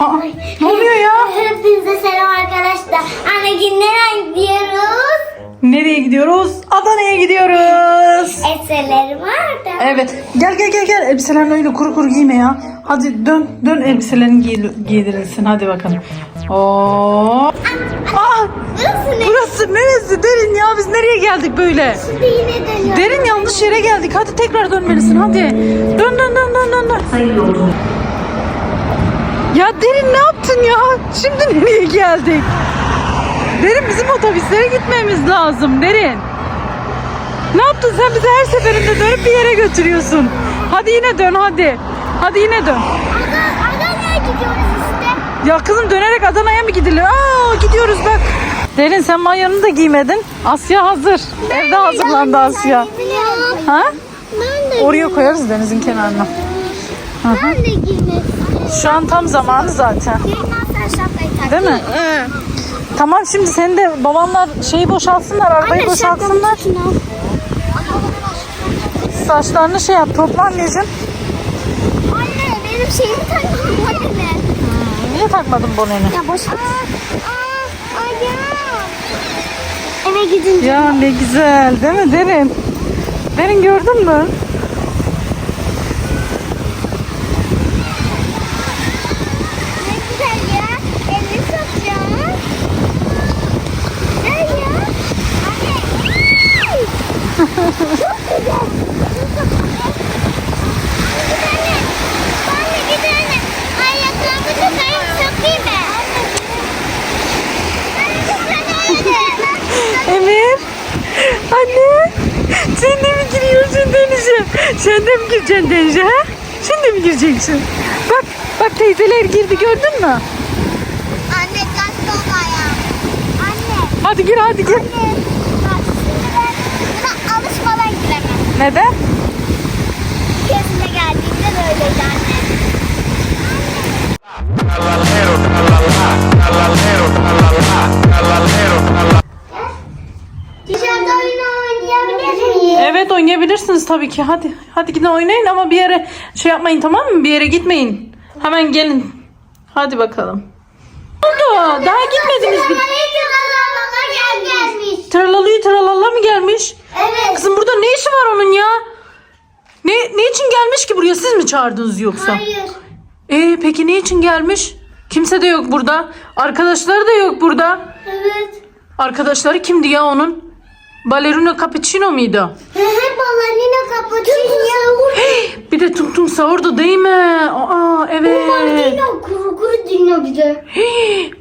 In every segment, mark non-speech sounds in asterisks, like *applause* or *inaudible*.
Aa, ne oluyor ya? Hepinize selam arkadaşlar. Anne nereye gidiyoruz? Nereye gidiyoruz? Adana'ya gidiyoruz. Eserlerim vardı. Evet. Gel gel gel gel. Elbiselerini öyle kuru kuru giyme ya. Hadi dön dön elbiselerini giy, giydirilsin. Hadi bakalım. Oo. Aa, Burası ne? burası neresi derin ya? Biz nereye geldik böyle? Şimdi yine dönüyor. Derin yanlış yere geldik. Hadi tekrar dönmelisin hadi. Dön dön dön dön dön. dön. Ya Derin ne yaptın ya? Şimdi nereye geldik? Derin bizim otobüslere gitmemiz lazım Derin. Ne yaptın sen bizi her seferinde dönüp bir yere götürüyorsun. Hadi yine dön hadi. Hadi yine dön. Ada, Adana'ya gidiyoruz işte. Ya kızım dönerek Adana'ya mı gidilir? Aa gidiyoruz bak. Derin sen mayonu da giymedin. Asya hazır. Evde hazırlandı Asya. Ha? Ben de Oraya koyarız denizin kenarına. Ben de giymek Şu an tam zamanı zaten. Değil mi? Tamam şimdi sen de babanlar şeyi boşaltsınlar, arabayı boşaltsınlar. Saçlarını şey yap, topla anneciğim. Anne benim şeyimi takmam anne. Takmadın boneni? Ya boş. Ayağım. Eve gidince. Ya ne güzel değil mi Derin? Derin gördün mü? Ne güzel. Çok güzel. Anne. Anne git anne. Ayaklarımı çıkarıp sokayım ben. Anne git anne. Emir. Anne. Sen de mi giriyorsun denize? Sen de mi gireceksin denize ha? Sen de mi gireceksin? Bak, bak teyzeler girdi gördün mü? Anne kaç baba ya. Anne. Hadi gir hadi gir. Anne. Bak şimdi ben buna alışmadan giremem. Neden? Kesinlikle geldiğimde böyleydi anne. Dışarıda oynayabilirsiniz tabii ki. Hadi hadi gidin oynayın ama bir yere şey yapmayın tamam mı? Bir yere gitmeyin. Hemen gelin. Hadi bakalım. Ne oldu? Daha gitmediniz bile. gelmiş. Tralalı tralala mı gelmiş? Evet. Kızım burada ne işi var onun ya? Ne ne için gelmiş ki buraya? Siz mi çağırdınız yoksa? Hayır. Ee peki ne için gelmiş? Kimse de yok burada. Arkadaşları da yok burada. Evet. Arkadaşları kimdi ya onun? Balerina Cappuccino muydu? He he balanina cappuccino. Bir de tum tum sahur da değil mi? Aa evet. Dino kuru kuru dino bir de.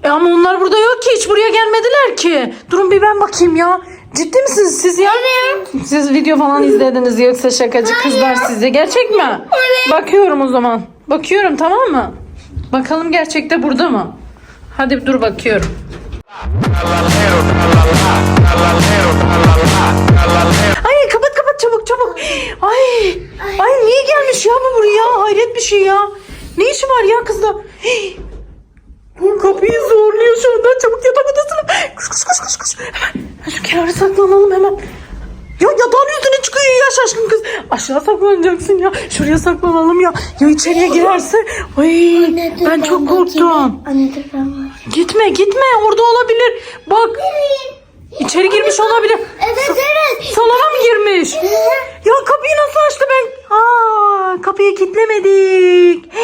E ama onlar burada yok ki hiç buraya gelmediler ki. Durun bir ben bakayım ya. Ciddi misiniz siz ya? Evet. Siz video falan izlediniz yoksa şakacı kızlar size. Gerçek mi? Evet. Bakıyorum o zaman. Bakıyorum tamam mı? Bakalım gerçekte burada mı? Hadi dur bakıyorum. Aşağı saklanacaksın ya. Şuraya saklanalım ya. Ya içeriye girerse. Ay ben çok korktum. Anne dur ben var. Gitme gitme orada olabilir. Bak içeri girmiş olabilir. Evet evet. Salona mı girmiş? Ya kapıyı nasıl açtı ben? Aa, kapıyı kilitlemedik. *gasps*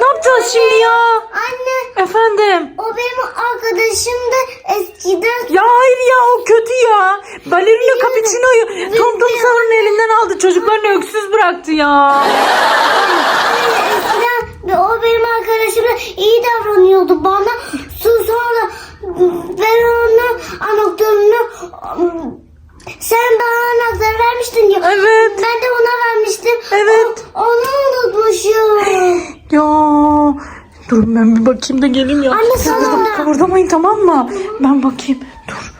Ne yapacağız şimdi ya? Anne Efendim? o benim arkadaşım da eskiden Ya hayır ya o kötü ya. Balerina Cappuccino'yu Tom Tom Sahur'un elinden aldı. Çocuklarını öksüz bıraktı ya. eskiden o benim arkadaşım da iyi davranıyordu bana. Sonra ben ona anahtarını sen bana anahtarı vermiştin ya. Evet. Ben de ona vermiştim. Evet. O- onu unutmuşum. Ya Dur ben bir bakayım da geleyim ya. Anne, sana kıvırdamayın tamam mı? Ben bakayım. Dur.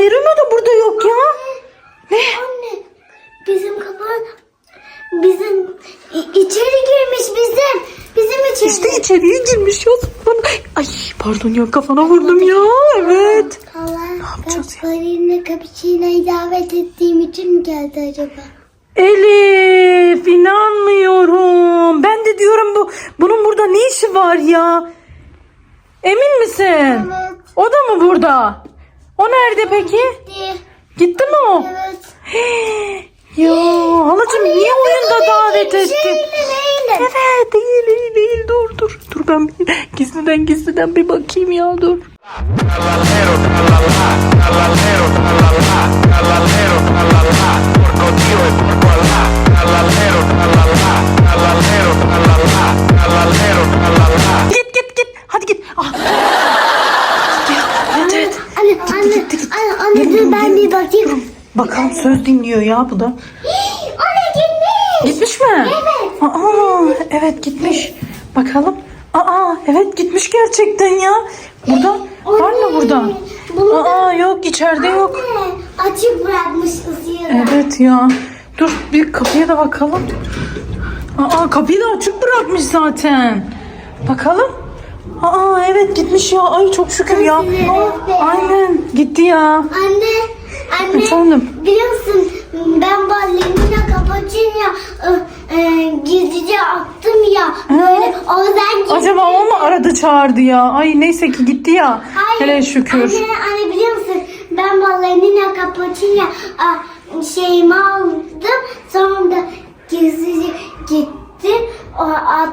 Balerino da burada yok ya. Anne bizim kapan bizim içeri girmiş bizim. Bizim içeri. İşte içeriye girmiş bana. Ay pardon ya kafana vurdum ya. Evet. Allah yapacağız ya? Karin'le kapıçına davet ettiğim için mi geldi acaba? Elif inanmıyorum. Ben de diyorum bu bunun burada ne işi var ya? Emin misin? Evet. O da mı burada? O nerede peki? Gitti. Gitti mi o? Evet. *gasps* Ya halacığım niye oyunda davet ettin? Şeyle neyle? Evet değil değil değil dur dur. Dur ben bir *laughs* gizliden gizliden bir bakayım ya dur. Söz dinliyor ya bu da. *gasps* Anne gitmiş. Gitmiş mi? Evet. Aa, evet gitmiş. Bakalım. Aa, evet gitmiş gerçekten ya. Burada var mı burada? Aa, yok içeride yok. Anne, açık bırakmışız yarı. Evet ya. Dur bir kapıya da bakalım. Aa, kapıyı da açık bırakmış zaten. Bakalım. Aa, evet gitmiş ya. Ay çok şükür ya. Aynen gitti ya. Anne, anne. Efendim? Biliyor musun ben ballerina kapatınca e, gizlice attım ya. Böyle o yüzden gitti. Acaba o mu aradı çağırdı ya? Ay neyse ki gitti ya. Hayır. Hele şükür. Anne, anne biliyor musun ben ballerina kapatınca a, şeyimi aldım. Sonra da gizlice gitti. O, at,